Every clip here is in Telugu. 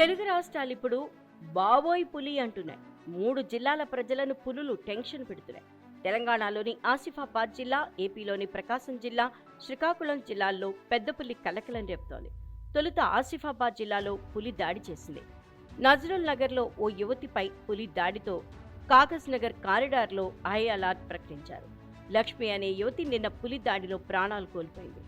తెలుగు రాష్ట్రాలు ఇప్పుడు బావోయ్ పులి అంటున్నాయి. మూడు జిల్లాల ప్రజలను పులులు టెన్షన్ పెడుతున్నాయి. తెలంగాణలోని ఆసిఫాబాద్ జిల్లా ఏపీలోని ప్రకాశం జిల్లా శ్రీకాకుళం జిల్లాల్లో పెద్ద పులి కలకలం రేపుతోంది. తొలుత ఆసిఫాబాద్ జిల్లాలో పులి దాడి చేసింది. నజరుల్ నగర్లో ఓ యువతిపై పులి దాడితో కాగజ్ నగర్ కారిడార్లో హై అలర్ట్ ప్రకటించారు. లక్ష్మి అనే యువతి నిన్న పులి దాడిలో ప్రాణాలు కోల్పోయింది.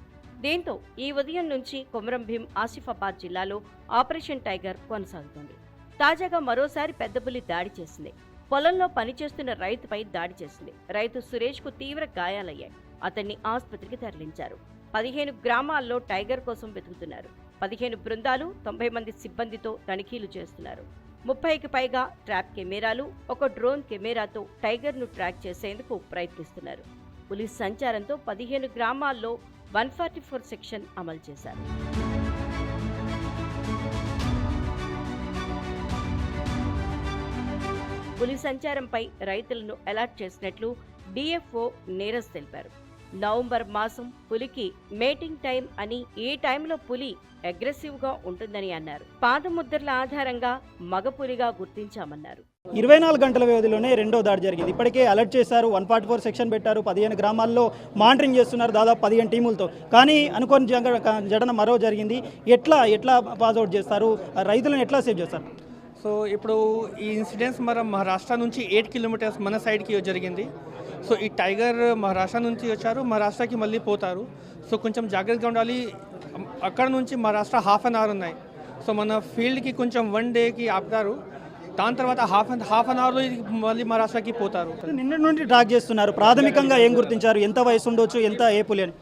దీంతో ఈ ఉదయం నుంచి కొమరం భీం ఆసిఫాబాద్ జిల్లాలో ఆపరేషన్ టైగర్ కొనసాగుతోంది. తాజాగా మరోసారి పెద్దపులి దాడి చేసింది. పొలంలో పనిచేస్తున్న రైతుపై దాడి చేసింది. రైతు సురేష్కు తీవ్ర గాయాలయ్యాయి. అతన్ని ఆసుపత్రికి తరలించారు. పదిహేను గ్రామాల్లో టైగర్ కోసం వెతుకుతున్నారు. పదిహేను బృందాలు తొంభై మంది సిబ్బందితో తనిఖీలు చేస్తున్నారు. ముప్పైకి పైగా ట్రాప్ కెమెరాలు ఒక డ్రోన్ కెమెరాతో టైగర్ను ట్రాక్ చేసేందుకు ప్రయత్నిస్తున్నారు. పోలీస్ సంచారంతో పదిహేను గ్రామాల్లో వన్ ఫార్టీ ఫోర్ సెక్షన్ అమలు చేశారు. పులి సంచారంపై రైతులను అలర్ట్ చేసినట్లు డిఎఫ్ఓ నీరజ్ తెలిపారు. నవంబర్ మాసం పులికి మేటింగ్ టైం అని ఈ టైంలో పులి అగ్రెసివ్గా ఉంటుందని అన్నారు. పాదముద్రల ఆధారంగా మగ పులిగా గుర్తించామన్నారు. ఇరవై నాలుగు గంటల వ్యవధిలోనే రెండో దాడి జరిగింది. ఇప్పటికే అలర్ట్ చేశారు వన్ ఫార్టీ ఫోర్ సెక్షన్ పెట్టారు పదిహేను గ్రామాల్లో మానిటరింగ్ చేస్తున్నారు దాదాపు పదిహేను టీములతో. కానీ అనుకోని జగ- జడన మరో జరిగింది. ఎట్లా ఎట్లా పాస్ అవుట్ చేస్తారు? రైతులను ఎట్లా సేవ్ చేస్తారు? సో ఇప్పుడు ఈ ఇన్సిడెంట్స్ మన మహారాష్ట్ర నుంచి ఎయిట్ కిలోమీటర్స్ మన సైడ్కి జరిగింది. సో ఈ టైగర్ మహారాష్ట్ర నుంచి వచ్చారు మహారాష్ట్రకి మళ్ళీ పోతారు. సో కొంచెం జాగ్రత్తగా ఉండాలి. అక్కడ నుంచి మహారాష్ట్ర హాఫ్ అన్ అవర్ ఉన్నాయి. సో మన ఫీల్డ్కి కొంచెం వన్ డేకి ఆపుతారు. దాని తర్వాత హాఫ్ అన్ హాఫ్ అన్ అవర్లో మళ్ళీ మహారాష్ట్రకి పోతారు. నిన్న నుండి ట్రాక్ చేస్తున్నారు. ప్రాథమికంగా ఏం గుర్తించారు? ఎంత వయసు ఉండొచ్చు? ఎంత ఏ పులి అని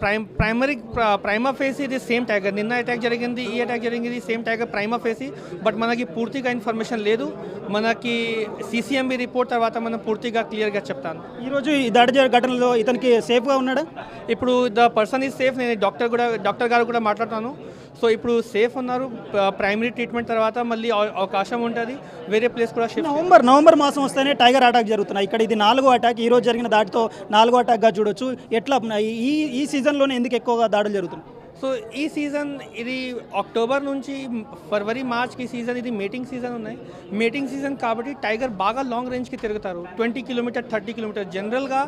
ప్రైమ్ ప్రైమరీ ప్రైమా ఫేస్ ఇది సేమ్ టైగర్ నిన్న అటాక్ జరిగింది ఈ అటాక్ జరిగింది same tiger prima facie but మనకి పూర్తిగా ఇన్ఫర్మేషన్ లేదు. మనకి సీసీఎంబీ రిపోర్ట్ తర్వాత మనం పూర్తిగా క్లియర్గా చెప్తాను. ఈరోజు ఈ దాడి ఘటనలో ఇతనికి సేఫ్గా ఉన్నాడా? ఇప్పుడు ద పర్సన్ ఈజ్ సేఫ్ నేను డాక్టర్ కూడా డాక్టర్ గారు కూడా మాట్లాడుతాను. సో ఇప్పుడు సేఫ్ ఉన్నారు. ప్రైమరీ ట్రీట్మెంట్ తర్వాత మళ్ళీ అవ- అవకాశం ఉంటుంది. వేరే ప్లేస్ కూడా నవంబర్ నవంబర్ మాసం వస్తేనే టైగర్ అటాక్ జరుగుతున్నాయి. ఇక్కడ ఇది నాలుగో అటాక్ ఈ రోజు జరిగిన దాడితో నాలుగో అటాక్గా చూడొచ్చు. ఎట్లా ఈ ఈ సీజన్లోనే ఎందుకు ఎక్కువగా దాడులు జరుగుతున్నాయి? సో ఈ సీజన్ ఇది అక్టోబర్ నుంచి ఫిబ్రవరి మార్చ్కి సీజన్ ఇది మీటింగ్ సీజన్ ఉన్నాయి. మీటింగ్ సీజన్ కాబట్టి టైగర్ బాగా లాంగ్ రేంజ్కి తిరుగుతారు. Twenty kilometre thirty kilometre. జనరల్గా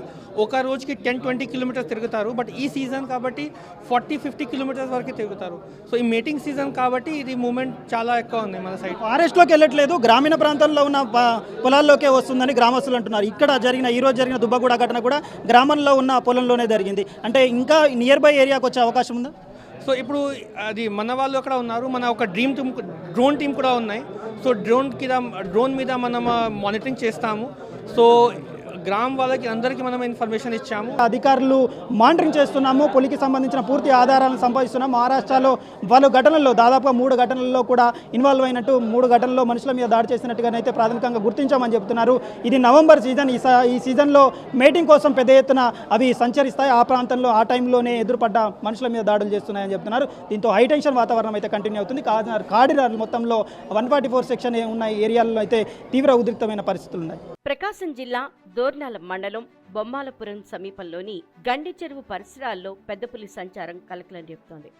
ఒక రోజుకి టెన్ ట్వంటీ కిలోమీటర్స్ తిరుగుతారు. బట్ ఈ సీజన్ కాబట్టి ఫార్టీ ఫిఫ్టీ కిలోమీటర్స్ వరకు తిరుగుతారు. సో ఈ మీటింగ్ సీజన్ కాబట్టి ఇది మూమెంట్ చాలా ఎక్కువ ఉంది మన సైడ్ ఫారెస్ట్లోకి వెళ్ళట్లేదు. గ్రామీణ ప్రాంతాల్లో ఉన్న పొలాల్లోకే వస్తుందని గ్రామస్తులు అంటున్నారు. ఇక్కడ జరిగిన ఈ రోజు జరిగిన దుబ్బగూడ ఘటన కూడా గ్రామంలో ఉన్న పొలంలోనే జరిగింది. అంటే ఇంకా నియర్ బై ఏరియాకి వచ్చే అవకాశం ఉందా? సో ఇప్పుడు అది మన వాళ్ళు అక్కడ ఉన్నారు. మన ఒక డ్రీమ్ టీమ్ డ్రోన్ టీం కూడా ఉన్నాయి. సో డ్రోన్ కింద డ్రోన్ మీద మనం uh, మానిటరింగ్ చేస్తాము. సో గ్రామం వాళ్ళకి అందరికీ మనం ఇన్ఫర్మేషన్ ఇచ్చాము. అధికారులు మానిటరింగ్ చేస్తున్నాము. పులికి సంబంధించిన పూర్తి ఆధారాలను సంపాదిస్తున్నాం మహారాష్ట్రలో పలు ఘటనల్లో దాదాపుగా మూడు ఘటనల్లో కూడా ఇన్వాల్వ్ అయినట్టు మూడు ఘటనల్లో మనుషుల మీద దాడి చేసినట్టుగానైతే ప్రాథమికంగా గుర్తించామని చెప్తున్నారు. ఇది నవంబర్ సీజన్. ఈ స- ఈ సీజన్లో మేటింగ్ కోసం పెద్ద ఎత్తున అవి సంచరిస్తాయి. ఆ ప్రాంతంలో ఆ టైంలోనే ఎదురుపడ్డ మనుషుల మీద దాడులు చేస్తున్నాయని చెప్తున్నారు. దీంతో హై టెన్షన్ వాతావరణం అయితే కంటిన్యూ అవుతుంది. కా- కాడినార్ మొత్తంలో వన్ ఫార్టీ ఫోర్ సెక్షన్ ఉన్న ఏరియాల్లో అయితే తీవ్ర ఉద్రిక్తమైన పరిస్థితులు ఉన్నాయి. ప్రకాశం జిల్లా దోర్నాల మండలం బొమ్మాలపురం సమీపంలోని గండి చెరువు పరిసరాల్లో పెద్ద పులి సంచారం కలకలం రేపుతోంది.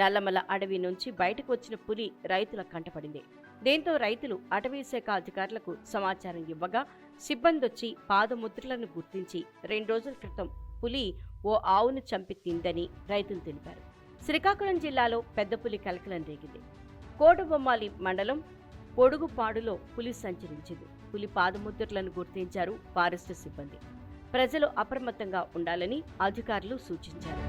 నల్లమల అడవి నుంచి బయటకు వచ్చిన పులి రైతుల కంటపడింది. దీంతో రైతులు అటవీ శాఖ అధికారులకు సమాచారం ఇవ్వగా సిబ్బంది వచ్చి పాదముద్రలను గుర్తించి రెండు రోజుల క్రితం పులి ఓ ఆవును చంపి తిందని రైతులు తెలిపారు. శ్రీకాకుళం జిల్లాలో పెద్ద పులి కలకలం రేగింది. కోటబొమ్మాలి మండలం పొడుగుపాడులో పులి సంచరించింది. పులి పాదముద్రలను గుర్తించారు ఫారెస్ట్ సిబ్బంది. ప్రజలు అప్రమత్తంగా ఉండాలని అధికారులు సూచించారు.